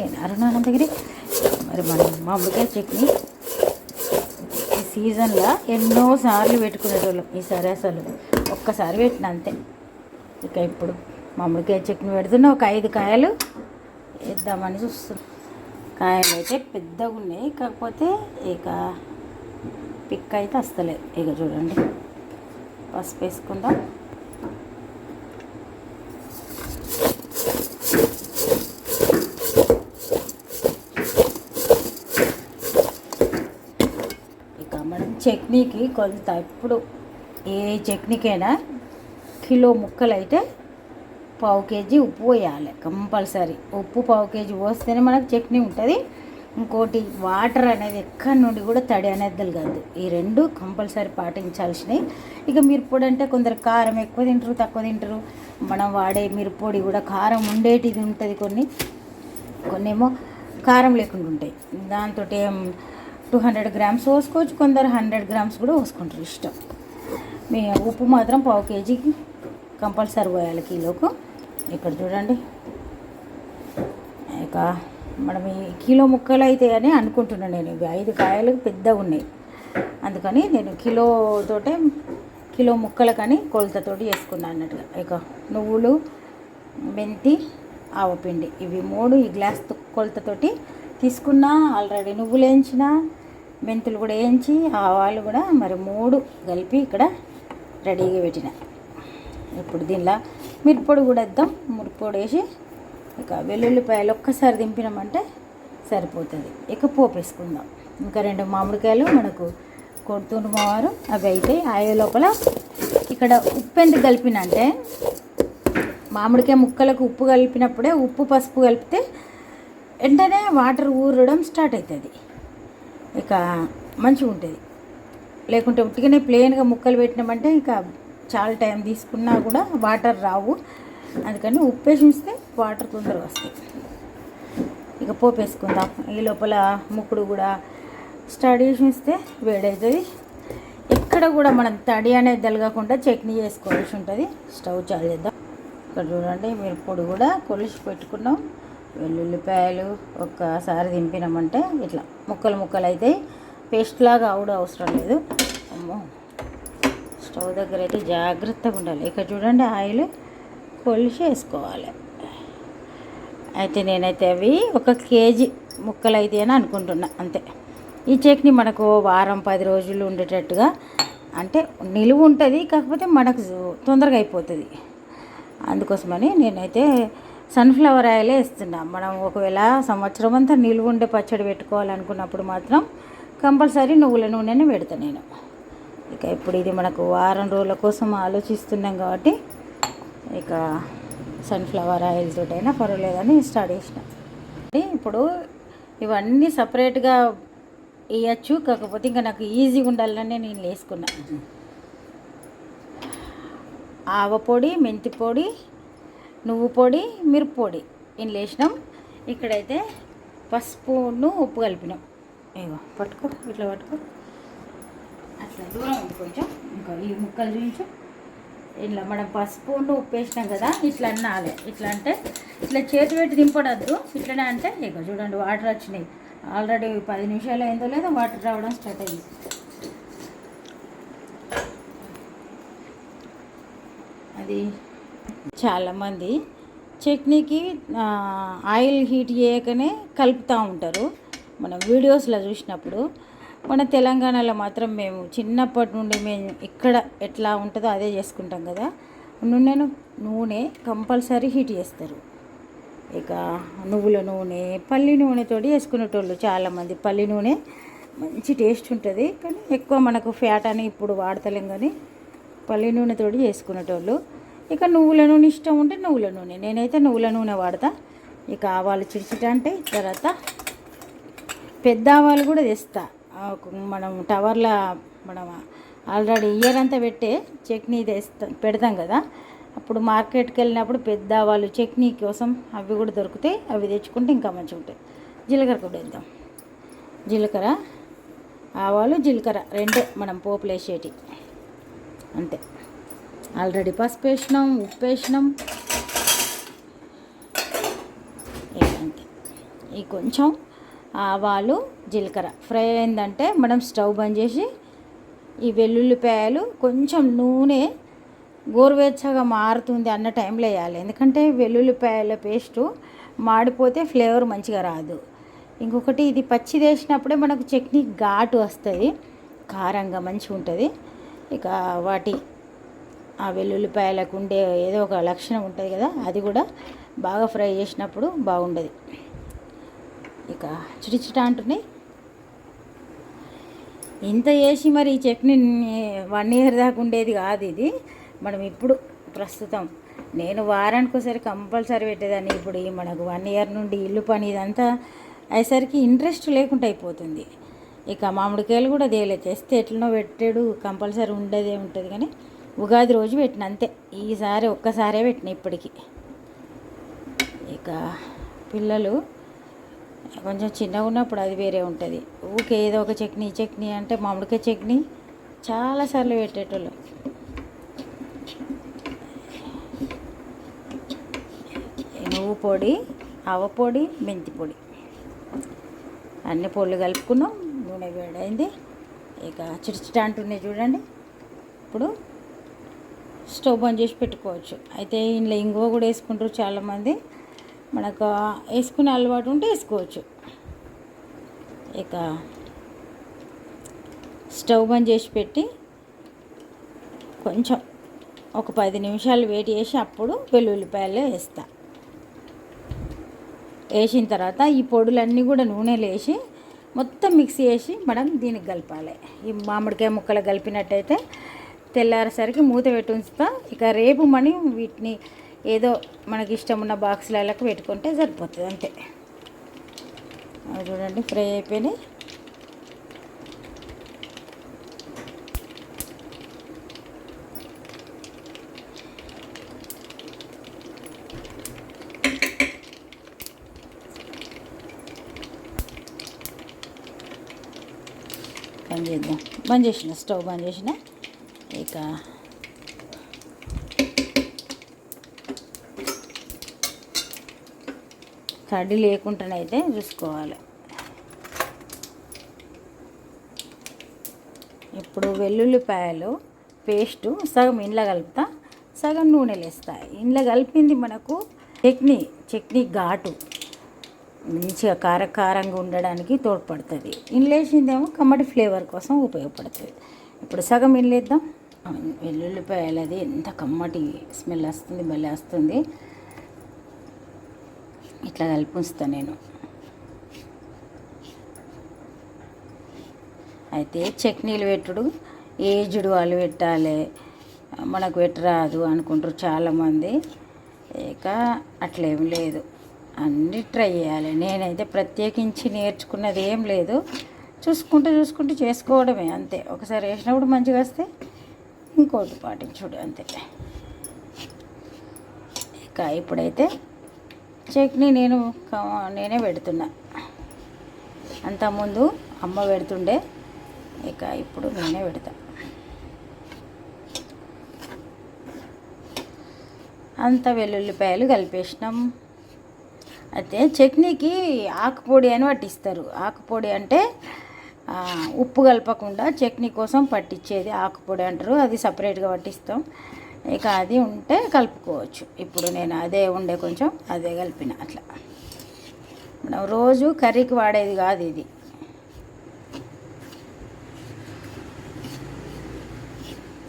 నేను అరుణానందగిరి మరి మనం మామిడికాయ చట్నీ ఈ సీజన్లో ఎన్నోసార్లు పెట్టుకునేటోళ్ళం ఈసారి అసలు ఒక్కసారి పెట్టిన అంతే. ఇక ఇప్పుడు మామిడికాయ చట్నీ పెడుతున్నా ఒక ఐదు కాయలు వేద్దామని చూస్తున్నాం. కాయలు అయితే పెద్దగా ఉన్నాయి కాకపోతే ఇక పిక్ అయితే వస్తలేదు ఇక చూడండి పసుపు వేసుకుందాం ఇక మనం చట్నీకి కొంత ఎప్పుడు ఏ చట్నీకైనా కిలో ముక్కలైతే పావు కేజీ ఉప్పు వేయాలి కంపల్సరీ. ఉప్పు పావు కేజీ పోస్తేనే మనకు చట్నీ ఉంటుంది. ఇంకోటి వాటర్ అనేది ఎక్కడి నుండి కూడా తడి అనేది కాదు ఈ రెండు కంపల్సరీ పాటించాల్సినవి. ఇక మిరప్పొడి అంటే కొందరు కారం ఎక్కువ తింటారు తక్కువ తింటారు. మనం వాడే మిరప్పొడి కూడా కారం ఉండేటిది ఉంటుంది కొన్ని. కొన్ని ఏమో కారం లేకుండా ఉంటాయి. దాంతో ఏం టూ హండ్రెడ్ గ్రామ్స్ పోసుకోవచ్చు కొందరు హండ్రెడ్ గ్రామ్స్ కూడా పోసుకుంటారు ఇష్టం. మీ ఉప్పు మాత్రం పావు కేజీకి కంపల్సరీ పోయాలి కిలోకు. ఇక్కడ చూడండి. ఇక మనం ఈ కిలో ముక్కలు అయితే అని అనుకుంటున్నాను నేను. ఇవి ఐదు కాయలు పెద్దగా ఉన్నాయి. అందుకని నేను కిలోతోటే కిలో ముక్కలు కానీ కొలతతోటి వేసుకున్నాను అన్నట్టుగా. ఇక నువ్వులు మెంతి ఆవపిండి ఇవి మూడు ఈ గ్లాస్ తో- కొలతతోటి తీసుకున్నా ఆల్రెడీ నువ్వులు వేయించిన మెంతులు కూడా వేయించి ఆవాలు కూడా మరి మూడు కలిపి ఇక్కడ రెడీగా పెట్టిన. ఇప్పుడు దీనిలో మిరప్పొడి కూడా వేద్దాం. మిరప్పొడి వేసి ఇక వెల్లుల్లిపాయలు ఒక్కసారి దింపినామంటే సరిపోతుంది. ఇక పోపు వేసుకుందాం. ఇంకా రెండు మామిడికాయలు మనకు కొడుతుండవారు అవి అయితే ఆయ లోపల ఇక్కడ ఉప్పు ఎందుకు కలిపినంటే మామిడికాయ ముక్కలకు ఉప్పు కలిపినప్పుడే ఉప్పు పసుపు కలిపితే వెంటనే వాటర్ ఊరడం స్టార్ట్ అవుతుంది ఇక మంచిగా ఉంటుంది. లేకుంటే ఉట్టిగానే ప్లెయిన్గా ముక్కలు పెట్టినామంటే ఇంకా చాలా టైం తీసుకున్నా కూడా వాటర్ రావు. అందుకని ఉప్పు వేసి వాటర్ తొందరగా వస్తాయి. ఇక పోపు వేసుకుందాం ఈ లోపల ముక్కుడు కూడా స్టడీ చేసిస్తే వేడవుతుంది ఎక్కడ కూడా మనం తడి అనేది తలగకుండా చట్నీ చేసుకోవాల్సి ఉంటుంది. స్టవ్ చాలు చేద్దాం. ఇక్కడ చూడండి మీరు పొడి కూడా కొలిసి పెట్టుకున్నాం. వెల్లుల్లిపాయలు ఒక్కసారి దింపినామంటే ఇట్లా ముక్కలు ముక్కలు అయితే పేస్ట్ లాగా అవడం అవసరం లేదు. అమ్మో స్టవ్ దగ్గర అయితే జాగ్రత్తగా ఉండాలి. ఇక్కడ చూడండి ఆయిల్ కొలిసి వేసుకోవాలి. అయితే నేనైతే అవి ఒక కేజీ ముక్కలు అయితే అని అనుకుంటున్నా అంతే. ఈ చట్నీ మనకు వారం పది రోజులు ఉండేటట్టుగా అంటే నిలువ ఉంటుంది కాకపోతే మనకు తొందరగా అయిపోతుంది. అందుకోసమని నేనైతే సన్ఫ్లవర్ ఆయిలే ఇస్తున్నాం మనం ఒకవేళ సంవత్సరం అంతా నిలువ ఉండే పచ్చడి పెట్టుకోవాలనుకున్నప్పుడు మాత్రం కంపల్సరీ నువ్వుల నూనెనే పెడతా నేను. ఇక ఇప్పుడు ఇది మనకు వారం రోజుల కోసం ఆలోచిస్తున్నాం కాబట్టి ఇక సన్ఫ్లవర్ ఆయిల్ తోటైనా పర్వాలేదని స్టార్ట్ చేసిన. ఇప్పుడు ఇవన్నీ సపరేట్గా వేయచ్చు కాకపోతే ఇంకా నాకు ఈజీగా ఉండాలని నేను వేసుకున్నా. ఆవ పొడి మెంతి పొడి నువ్వు పొడి మిరప పొడి. ఇందులో వేసినాం ఇక్కడైతే పసుపును ఉప్పు కలిపినాం. ఇగో పట్టుకో ఇట్లా పట్టుకో. అట్లా దూరం కొంచెం. ఇంకా ఈ ముక్కలు చూపించు ఇట్లా మనం పసుపును ఉప్పు వేసినాం కదా ఇట్లా అన్నాలి. ఇట్లా అంటే ఇట్లా చేతి పెట్టి దింపడద్దు. ఇట్లనే అంటే ఇక చూడండి వాటర్ వచ్చినాయి. ఆల్రెడీ పది నిమిషాలు అయిందో లేదో వాటర్ రావడం స్టార్ట్ అయ్యింది. అది చాలామంది చట్నీకి ఆయిల్ హీట్ చేయకనే కలుపుతూ ఉంటారు. మనం వీడియోస్లో చూసినప్పుడు మన తెలంగాణలో మాత్రం మేము చిన్నప్పటి నుండి మేము ఇక్కడ ఎట్లా ఉంటుందో అదే చేసుకుంటాం కదా. నూనెను నూనె కంపల్సరీ హీట్ చేస్తారు. ఇక నువ్వుల నూనె పల్లి నూనెతోటి వేసుకునేటోళ్ళు చాలామంది. పల్లి నూనె మంచి టేస్ట్ ఉంటుంది కానీ ఎక్కువ మనకు ఫ్యాట్ అని ఇప్పుడు వాడతలేం కానీ పల్లి నూనెతోటి చేసుకునేటోళ్ళు. ఇక నువ్వుల నూనె ఇష్టం ఉంటే నువ్వుల నూనె. నేనైతే నువ్వుల నూనె వాడతా. ఇక ఆవాలు చిడిచిట అంటే తర్వాత పెద్ద ఆవాలు కూడా తెస్తా. మనం టవర్ల మనం ఆల్రెడీ ఇయర్ అంతా పెట్టే చట్నీ తెస్తా పెడతాం కదా. అప్పుడు మార్కెట్కి వెళ్ళినప్పుడు పెద్ద ఆవాలు చట్నీ కోసం అవి కూడా దొరుకుతాయి. అవి తెచ్చుకుంటే ఇంకా మంచిగా ఉంటాయి. జీలకర్ర కూడా వేద్దాం. జీలకర్ర ఆవాలు జీలకర్ర రెండే మనం పోపులు వేసేటి అంతే. ఆల్రెడీ పసుపు వేసినాం ఉప్పు వేసినాం ఏ ఈ కొంచెం ఆవాలు జీలకర్ర. ఫ్రై అయిందంటే మనం స్టవ్ బంద్ చేసి ఈ వెల్లుల్లిపాయలు కొంచెం నూనె గోరువెచ్చగా మారుతుంది అన్న టైంలో వేయాలి. ఎందుకంటే వెల్లుల్లిపాయల పేస్టు మాడిపోతే ఫ్లేవర్ మంచిగా రాదు. ఇంకొకటి ఇది పచ్చి వేసినప్పుడే మనకు చట్నీ ఘాటు వస్తుంది. కారంగా మంచిగా ఉంటుంది ఇక వాటి ఆ వెల్లుల్లిపాయలకు ఉండే ఏదో ఒక లక్షణం ఉంటుంది కదా అది కూడా బాగా ఫ్రై చేసినప్పుడు బాగుండదు. ఇక చిటిచిట అంటున్నాయి. ఇంత చేసి మరి ఈ చట్నీ వన్ ఇయర్ దాకా ఉండేది కాదు ఇది. మనం ఇప్పుడు ప్రస్తుతం నేను వారానికి ఒకసారి కంపల్సరీ పెట్టేదాన్ని. ఇప్పుడు మనకు వన్ ఇయర్ నుండి ఇల్లు పని ఇదంతా అయ్యేసరికి ఇంట్రెస్ట్ లేకుండా అయిపోతుంది. ఇక మామిడికాయలు కూడా దేలే తెస్తే ఎట్లనో పెట్టాడు కంపల్సరీ ఉండేదే ఉంటుంది కానీ ఉగాది రోజు పెట్టిన అంతే. ఈసారి ఒక్కసారే పెట్టిన ఇప్పటికి. ఇక పిల్లలు కొంచెం చిన్నగా ఉన్నప్పుడు అది వేరే ఉంటుంది. ఊకే ఏదో ఒక చట్నీ చట్నీ అంటే మామిడికాయ చట్నీ చాలాసార్లు పెట్టేటోళ్ళు. నువ్వు పొడి ఆవ పొడి మెంతి పొడి. అన్ని పొళ్ళు కలుపుకున్నాం నూనె వేడైంది. ఇక చిడిచిట అంటున్నాయి చూడండి. ఇప్పుడు స్టవ్ బంద్ చేసి పెట్టుకోవచ్చు. అయితే ఇందులో ఇంగువ కూడా వేసుకుంటారు చాలామంది. మనకు వేసుకునే అలవాటు ఉంటే వేసుకోవచ్చు. ఇక స్టవ్ బంద్ చేసి పెట్టి కొంచెం ఒక పది నిమిషాలు వేడి చేసి అప్పుడు వెల్లుల్లిపాయలు వేస్తా. వేసిన తర్వాత ఈ పొడులన్నీ కూడా నూనెలో వేసి మొత్తం మిక్సీ చేసి మనం దీనికి కలపాలి. ఈ మామిడికాయ ముక్కలు కలిపినట్టయితే తెల్లారేసరికి మూత పెట్టి ఉంచుతా. ఇక రేపు మనం వీటిని ఏదో మనకి ఇష్టం ఉన్న బాక్సులకు పెట్టుకుంటే సరిపోతుంది అంతే. అవి చూడండి ఫ్రై అయిపోయినాయి. బంద్ చేద్దాం. బంద్ చేసిన స్టవ్ బంద్ చేసిన. ఇక తడి లేకుండానైతే చూసుకోవాలి. ఇప్పుడు వెల్లుల్లిపాయలు పేస్టు సగం ఇంట్లో కలుపుతా సగం నూనెలు వేస్తా ఇంట్లో కలిపింది మనకు చట్నీ చట్నీ ఘాటు. మంచిగా కారకారంగా ఉండడానికి తోడ్పడుతుంది. ఇండ్లేసిందేమో కమ్మటి ఫ్లేవర్ కోసం ఉపయోగపడుతుంది. ఇప్పుడు సగం ఇండ్లేద్దాం. వెల్లుల్లిపాయలు అది ఎంత కమ్మటి స్మెల్ వస్తుంది భలే వస్తుంది. ఇట్లా కలిపి ఉంచుతాను నేను. అయితే చట్నీలు పెట్టుడు ఏజ్డ్ వాళ్ళు పెట్టాలి మనకు పెట్టరాదు అనుకుంటారు చాలామంది. ఇక అట్లేం లేదు. అన్నీ ట్రై చేయాలి. నేనైతే ప్రత్యేకించి నేర్చుకున్నది ఏం లేదు. చూసుకుంటూ చూసుకుంటూ చేసుకోవడమే అంతే. ఒకసారి వేసినప్పుడు మంచిగా వస్తే ఇంకోటి పాటించుడు అంతే. ఇక ఇప్పుడైతే చట్నీ నేను నేనే పెడుతున్నా. అంతకుముందు అమ్మ పెడుతుండే ఇక ఇప్పుడు నేనే పెడతా. అంత వెల్లుల్లిపాయలు కలిపేసినాం. అయితే చట్నీకి ఆకుపొడి అని పట్టిస్తారు ఆకుపొడి అంటే ఉప్పు కలపకుండా చట్నీ కోసం పట్టించేది ఆకుపొడి అంటారు అది సపరేట్గా పట్టిస్తాం. ఇక అది ఉంటే కలుపుకోవచ్చు. ఇప్పుడు నేను అదే ఉండే కొంచెం అదే కలిపిన అట్లా. మనం రోజు కర్రీకి వాడేది కాదు ఇది.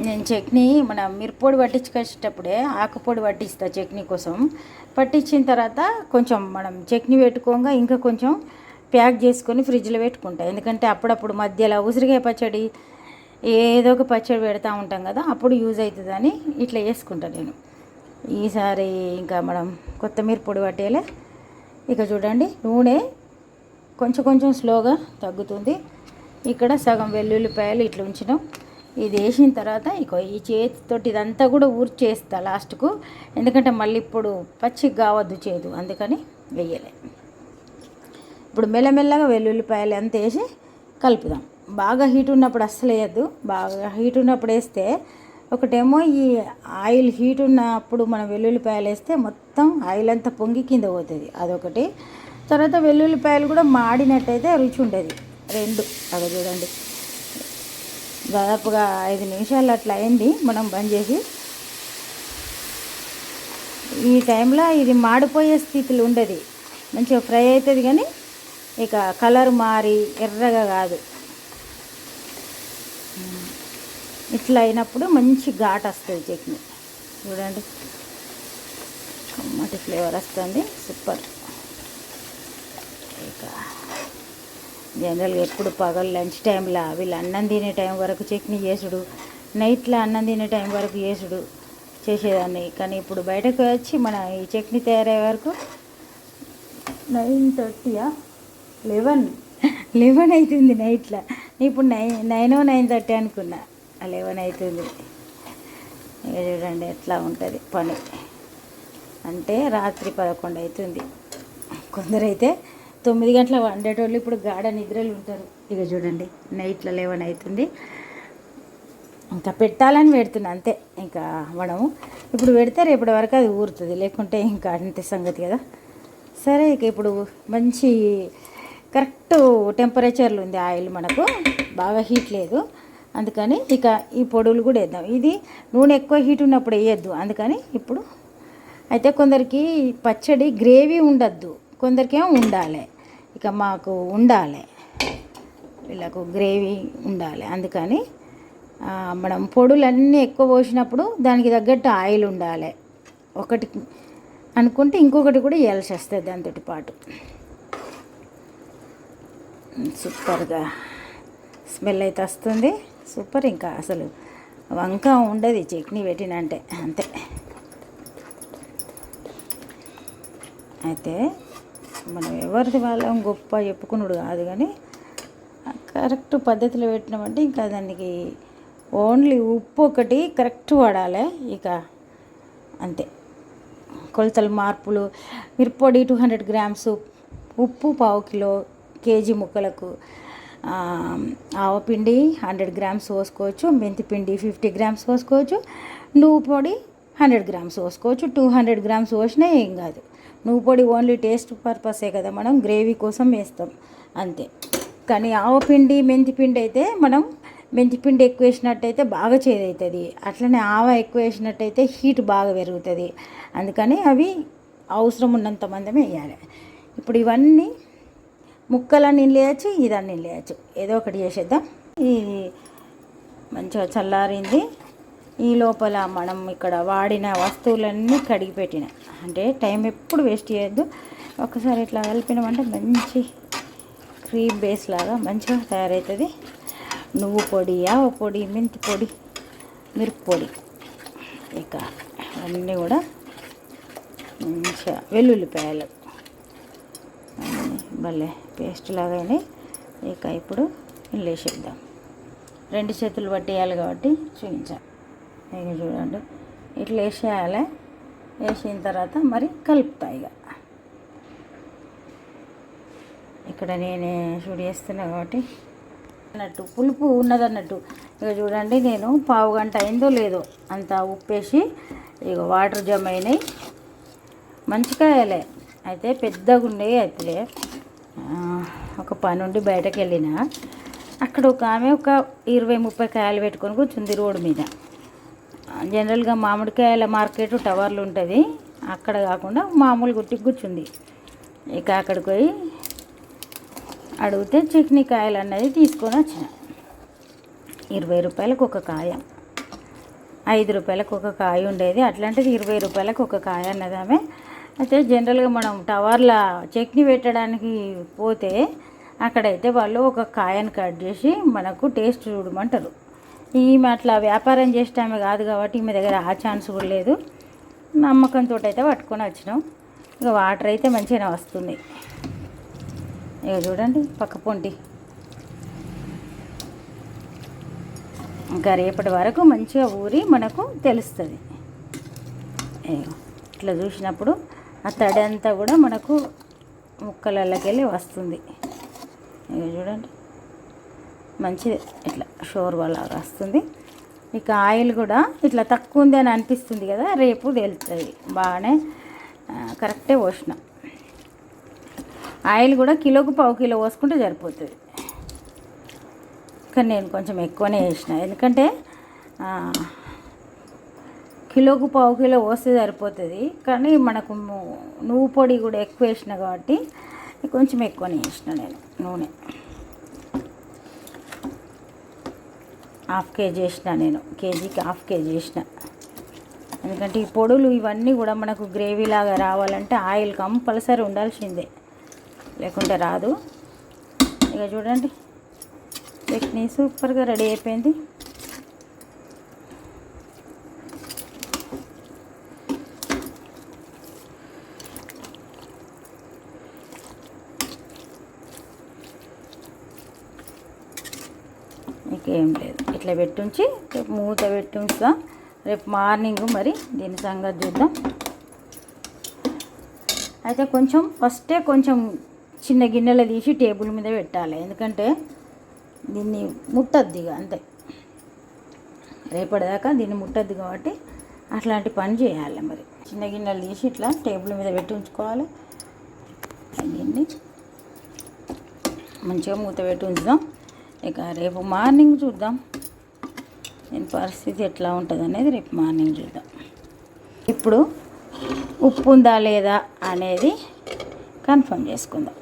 నేను చట్నీ మన మిరప్పొడి పట్టించుకొచ్చేటప్పుడే ఆకుపొడి పట్టిస్తా చట్నీ కోసం. పట్టించిన తర్వాత కొంచెం మనం చట్నీ పెట్టుకోగా ఇంకా కొంచెం ప్యాక్ చేసుకొని ఫ్రిడ్జ్లో పెట్టుకుంటా. ఎందుకంటే అప్పుడప్పుడు మధ్యలో ఉసిరికాయ పచ్చడి ఏదో ఒక పచ్చడి పెడతా ఉంటాం కదా అప్పుడు యూజ్ అవుతుందని ఇట్లా చేసుకుంటా నేను. ఈసారి ఇంకా మనం కొత్తిమీర పొడి పట్టేలే ఇక చూడండి నూనె కొంచెం కొంచెం స్లోగా తగ్గుతుంది. ఇక్కడ సగం వెల్లుల్లిపాయలు ఇట్లా ఉంచినాం. ఇది వేసిన తర్వాత ఇక ఈ చేతితోటి ఇదంతా కూడా ఊర్చేస్తా లాస్ట్కు. ఎందుకంటే మళ్ళీ ఇప్పుడు పచ్చి కావద్దు చేదు అందుకని వెయ్యలే ఇప్పుడు మెల్లమెల్లగా వెల్లుల్లిపాయలు అంత వేసి కలుపుదాం. బాగా హీట్ ఉన్నప్పుడు అస్సలు వేయద్దు. బాగా హీట్ ఉన్నప్పుడు వేస్తే ఒకటేమో ఈ ఆయిల్ హీట్ ఉన్నప్పుడు మనం వెల్లుల్లిపాయలు వేస్తే మొత్తం ఆయిల్ అంతా పొంగి కింద పోతుంది. అదొకటి. తర్వాత వెల్లుల్లిపాయలు కూడా మాడినట్టయితే రుచి ఉండేది. రెండు. అక్కడ చూడండి. దాదాపుగా ఐదు నిమిషాలు అట్లా అయింది మనం బంద్ చేసి. ఈ టైంలో ఇది మాడిపోయే స్థితిలో ఉండేది. మంచిగా ఫ్రై అవుతుంది కానీ ఇక కలర్ మారి ఎర్రగా కాదు. ఇట్లా అయినప్పుడు మంచి ఘాట్ వస్తుంది చట్నీ. చూడండి. కమ్మటి ఫ్లేవర్ వస్తుంది. సూపర్. ఇక జనరల్గా ఎప్పుడు పగలు లంచ్ టైంలో వీళ్ళు అన్నం తినే టైం వరకు చట్నీ చేసుడు. నైట్లో అన్నం తినే టైం వరకు చేసుడు చేసేదాన్ని. కానీ ఇప్పుడు బయటకు వచ్చి మన ఈ చట్నీ తయారయ్యే వరకు నైన్ థర్టీయా? లెవెన్. లెవెన్ అవుతుంది నైట్లో. ఇప్పుడు నైన్ నైన్ నైన్ థర్టీ అనుకున్నా. లెవెన్ అవుతుంది ఇక చూడండి ఎట్లా ఉంటుంది పని. అంటే రాత్రి పదకొండు అవుతుంది కొందరైతే తొమ్మిది గంటల వండేటోళ్ళు ఇప్పుడు గాఢ నిద్రలు ఉంటారు. ఇక చూడండి నైట్లో లెవెన్ అవుతుంది ఇంకా పెట్టాలని పెడుతున్నా అంతే. ఇంకా మనము ఇప్పుడు పెడితే రేపటి వరకు అది ఊరుతుంది. లేకుంటే ఇంకా అంతే సంగతి కదా. సరే ఇక ఇప్పుడు మంచి కరెక్ట్ టెంపరేచర్లు ఉంది ఆయిల్ మనకు. బాగా హీట్ లేదు. అందుకని ఇక ఈ పొడులు కూడా వేద్దాం. ఇది నూనె ఎక్కువ హీట్ ఉన్నప్పుడు వేయద్దు. అందుకని ఇప్పుడు అయితే కొందరికి పచ్చడి గ్రేవీ ఉండద్దు. కొందరికేమో ఉండాలి. ఇక మాకు ఉండాలి. వీళ్ళకు గ్రేవీ ఉండాలి. అందుకని మనం పొడులన్నీ ఎక్కువ పోసినప్పుడు దానికి తగ్గట్టు ఆయిల్ ఉండాలి. ఒకటి అనుకుంటే ఇంకొకటి కూడా వేయాల్సి వస్తుంది దాంతో పాటు. సూపర్గా స్మెల్ అయితే వస్తుంది. సూపర్ ఇంకా అసలు వంక ఉండదు చట్నీ పెట్టినంటే. అంతే. అయితే మనం ఎవరిది వాళ్ళం గొప్ప చెప్పుకున్నాడు కాదు కానీ కరెక్ట్ పద్ధతిలో పెట్టినామంటే ఇంకా దానికి ఓన్లీ ఉప్పు ఒకటి కరెక్ట్ వాడాలి ఇక. అంతే. కొలతలు మార్పులు మిరప్పొడి టూ హండ్రెడ్ గ్రామ్స్ ఉప్పు పావు కిలో కేజీ ముక్కలకు ఆవపిండి హండ్రెడ్ గ్రామ్స్ పోసుకోవచ్చు మెంతిపిండి ఫిఫ్టీ గ్రామ్స్ పోసుకోవచ్చు నువ్వు పొడి హండ్రెడ్ గ్రామ్స్ పోసుకోవచ్చు టూ హండ్రెడ్ గ్రామ్స్ పోసినా ఏం కాదు. నువ్వు పొడి ఓన్లీ టేస్ట్ పర్పసే కదా మనం గ్రేవీ కోసం వేస్తాం అంతే. కానీ ఆవపిండి మెంతిపిండి అయితే మనం మెంతిపిండి ఎక్కువ వేసినట్టయితే బాగా చేదవుతుంది అట్లనే ఆవ ఎక్కువ వేసినట్టయితే హీట్ బాగా పెరుగుతుంది. అందుకని అవి అవసరం ఉన్నంత మందమే వేయాలి. ఇప్పుడు ఇవన్నీ ముక్కలన్నీ లేయచ్చు ఇదన్నీ లేయచ్చు. ఏదో ఒకటి చేసేద్దాం. ఈ మంచిగా చల్లారింది. ఈ లోపల మనం ఇక్కడ వాడిన వస్తువులన్నీ కడిగి పెట్టిన. అంటే టైం ఎప్పుడు వేస్ట్ చేయొద్దు. ఒకసారి ఇట్లా కలిపినామంటే మంచి క్రీమ్ బేస్ లాగా మంచిగా తయారవుతుంది నువ్వు పొడి ఆవ పొడి మెంతి పొడి మిరప పొడి. ఇక అన్నీ కూడా మంచిగా వెల్లుల్లిపాయలు. భలే పేస్ట్ లాగానే ఇక ఇప్పుడు వేసేద్దాం రెండు చేతులు పట్టేయాలి కాబట్టి చూపించాం. ఇక చూడండి ఇట్లా వేసేయాలి వేసిన తర్వాత మరి కలుపుతా ఇక. ఇక్కడ నేనే షూట్ చేస్తున్నా కాబట్టి. అన్నట్టు పులుపు ఉన్నదన్నట్టు. ఇక చూడండి నేను పావు గంట అయిందో లేదో అంత ఉప్పేసి ఇక వాటర్ జమ అయినాయి. మంచికాయలే. అయితే పెద్దగా ఉండేవి అయితే ఒక పని ఉండి బయటకు వెళ్ళిన అక్కడ ఒక ఆమె ఒక ఇరవై ముప్పై కాయలు పెట్టుకొని కూర్చుంది రోడ్డు మీద. జనరల్గా మామిడికాయల మార్కెట్ టవర్లు ఉంటుంది. అక్కడ కాకుండా మామూలు గుట్టికి కూర్చుంది. ఇక అక్కడికి పోయి అడిగితే చట్నీ కాయలు అన్నది తీసుకొని వచ్చిన. ఇరవై రూపాయలకు ఒక కాయ. ఐదు రూపాయలకు ఒక కాయ ఉండేది. అట్లాంటిది ఇరవై రూపాయలకు ఒక కాయ అన్నది ఆమె అయితే జనరల్గా మనం టవర్ల చట్నీ పెట్టడానికి పోతే అక్కడైతే వాళ్ళు ఒక కాయను కట్ చేసి మనకు టేస్ట్ చూడమంటారు. ఈమె అట్లా వ్యాపారం చేసేటామే ఆమె కాదు కాబట్టి ఈమె దగ్గర ఆ ఛాన్స్ కూడా లేదు. నమ్మకంతో అయితే పట్టుకొని వచ్చినాం. ఇక వాటర్ అయితే మంచిగానే వస్తుంది. ఇక చూడండి పక్క పొంటి. ఇంకా రేపటి వరకు మంచిగా ఊరి మనకు తెలుస్తుంది. ఇట్లా చూసినప్పుడు ఆ తడి అంతా కూడా మనకు ముక్కలలోకెళ్ళి వస్తుంది. ఇక చూడండి. మంచిది. ఇట్లా షోర్వా లాగా వస్తుంది. ఇక ఆయిల్ కూడా ఇట్లా తక్కువ ఉంది అని అనిపిస్తుంది కదా రేపు తేలుతుంది బాగానే కరెక్టే పోసిన. ఆయిల్ కూడా కిలోకు పావు కిలో పోసుకుంటే సరిపోతుంది. కానీ నేను కొంచెం ఎక్కువనే వేసిన. ఎందుకంటే కిలోకు పావు కిలో పోస్తే సరిపోతుంది. కానీ మనకు నువ్వు పొడి కూడా ఎక్కువ వేసిన కాబట్టి కొంచెం ఎక్కువనే వేసిన నేను నూనె. హాఫ్ కేజీ వేసిన నేను. కేజీకి హాఫ్ కేజీ వేసిన. ఎందుకంటే ఈ పొడులు ఇవన్నీ కూడా మనకు గ్రేవీ లాగా రావాలంటే ఆయిల్ కంపల్సరీ ఉండాల్సిందే. లేకుంటే రాదు. ఇక చూడండి. చట్నీ సూపర్గా రెడీ అయిపోయింది. ఏం లేదు. ఇట్లా పెట్టుంచి రేపు మూత పెట్టి రేపు మార్నింగ్ మరి దీని సంగతి చూద్దాం. అయితే కొంచెం ఫస్టే కొంచెం చిన్న గిన్నెలో తీసి టేబుల్ మీద పెట్టాలి. ఎందుకంటే దీన్ని ముట్టద్ది ఇక అంతే. రేపటిదాకా దీన్ని ముట్టద్దు కాబట్టి అట్లాంటి పని చేయాలి మరి. చిన్న గిన్నెలు తీసి ఇట్లా టేబుల్ మీద పెట్టి ఉంచుకోవాలి. దీన్ని మంచిగా మూత పెట్టి ఉంచుదాం. ఇక రేపు మార్నింగ్ చూద్దాం. నేను పరిస్థితి ఎట్లా ఉంటుంది అనేది రేపు మార్నింగ్ చూద్దాం. ఇప్పుడు ఉప్పు ఉందా లేదా అనేది కన్ఫర్మ్ చేసుకుందాం.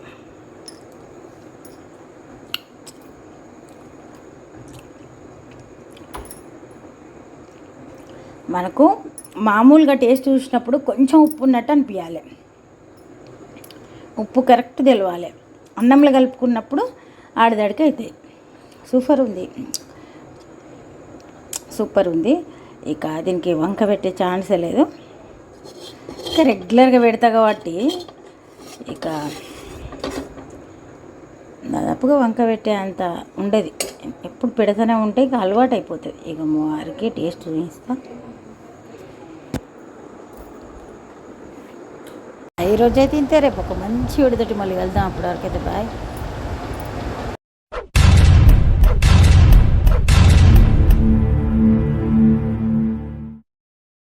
మనకు మామూలుగా టేస్ట్ చూసినప్పుడు కొంచెం ఉప్పు ఉన్నట్టు అనిపించాలి ఉప్పు కరెక్ట్ తెలవాలి. అన్నంలో కలుపుకున్నప్పుడు ఆడదడికి అవుతాయి సూపర్ ఉంది. సూపర్ ఉంది. ఇక దీనికి వంక పెట్టే ఛాన్సే లేదు. ఇక రెగ్యులర్గా పెడతా కాబట్టి ఇక దాదాపుగా వంక పెట్టే అంత ఉండదు. ఎప్పుడు పెడతానే ఉంటే ఇక అలవాటు అయిపోతుంది. ఇక వారికి టేస్ట్ చూపిస్తా. ఈరోజు అయితే ఇంతే. రేపు ఒక మంచి విడితోటి మళ్ళీ వెళ్దాం. అప్పటివరకు అయితే బాయ్.